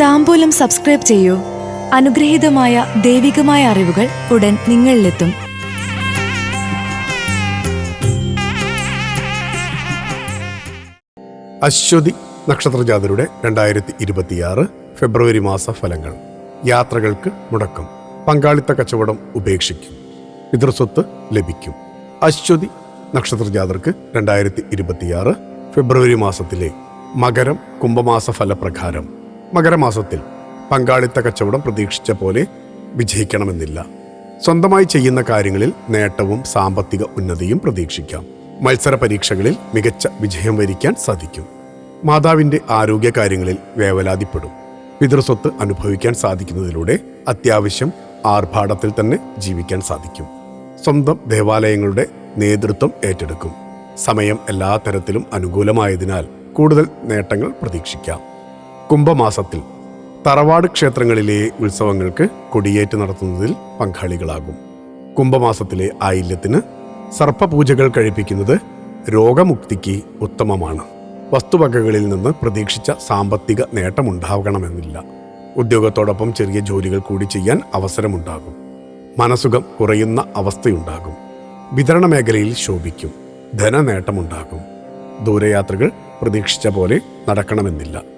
താമ്പൂലം subscribe ചെയ്യൂ. അനുഗ്രഹീതമായ ദൈവികമായ അറിവുകൾ ഉടൻ നിങ്ങളിലെത്തും. അശ്വതി നക്ഷത്രജാതരുടെ രണ്ടായിരത്തി ഇരുപത്തിയാറ് ഫെബ്രുവരി മാസ ഫലങ്ങൾ യാത്രകൾക്ക് മുടക്കം. പങ്കാളിത്ത കച്ചവടം ഉപേക്ഷിക്കും. പിതൃസ്വത്ത് ലഭിക്കും. അശ്വതി നക്ഷത്രജാതർക്ക് രണ്ടായിരത്തി ഇരുപത്തിയാറ് ഫെബ്രുവരി മാസത്തിലെ മകരം കുംഭമാസ ഫലപ്രകാരം മകരമാസത്തിൽ പങ്കാളിത്ത കച്ചവടം പ്രതീക്ഷിച്ച പോലെ വിജയിക്കണമെന്നില്ല. സ്വന്തമായി ചെയ്യുന്ന കാര്യങ്ങളിൽ നേട്ടവും സാമ്പത്തിക ഉന്നതിയും പ്രതീക്ഷിക്കാം. മത്സര പരീക്ഷകളിൽ മികച്ച വിജയം വരിക്കാൻ സാധിക്കും. മാതാവിന്റെ ആരോഗ്യ കാര്യങ്ങളിൽ വേവലാതിപ്പെടും. പിതൃസ്വത്ത് അനുഭവിക്കാൻ സാധിക്കുന്നതിലൂടെ അത്യാവശ്യം ആർഭാടത്തിൽ തന്നെ ജീവിക്കാൻ സാധിക്കും. സ്വന്തം ദേവാലയങ്ങളുടെ നേതൃത്വം ഏറ്റെടുക്കും. സമയം എല്ലാ തരത്തിലും അനുകൂലമായതിനാൽ കൂടുതൽ നേട്ടങ്ങൾ പ്രതീക്ഷിക്കാം. കുംഭമാസത്തിൽ തറവാട് ക്ഷേത്രങ്ങളിലെ ഉത്സവങ്ങൾക്ക് കൊടിയേറ്റ് നടത്തുന്നതിൽ പങ്കാളികളാകും. കുംഭമാസത്തിലെ ആയില്യത്തിന് സർപ്പപൂജകൾ കഴിപ്പിക്കുന്നത് രോഗമുക്തിക്ക് ഉത്തമമാണ്. വസ്തുവകകളിൽ നിന്ന് പ്രതീക്ഷിച്ച സാമ്പത്തിക നേട്ടമുണ്ടാകണമെന്നില്ല. ഉദ്യോഗത്തോടൊപ്പം ചെറിയ ജോലികൾ കൂടി ചെയ്യാൻ അവസരമുണ്ടാകും. മനസുഖം കുറയുന്ന അവസ്ഥയുണ്ടാകും. വിതരണ മേഖലയിൽ ശോഭിക്കും. ധനനേട്ടമുണ്ടാകും. ദൂരയാത്രകൾ പ്രതീക്ഷിച്ച പോലെ നടക്കണമെന്നില്ല.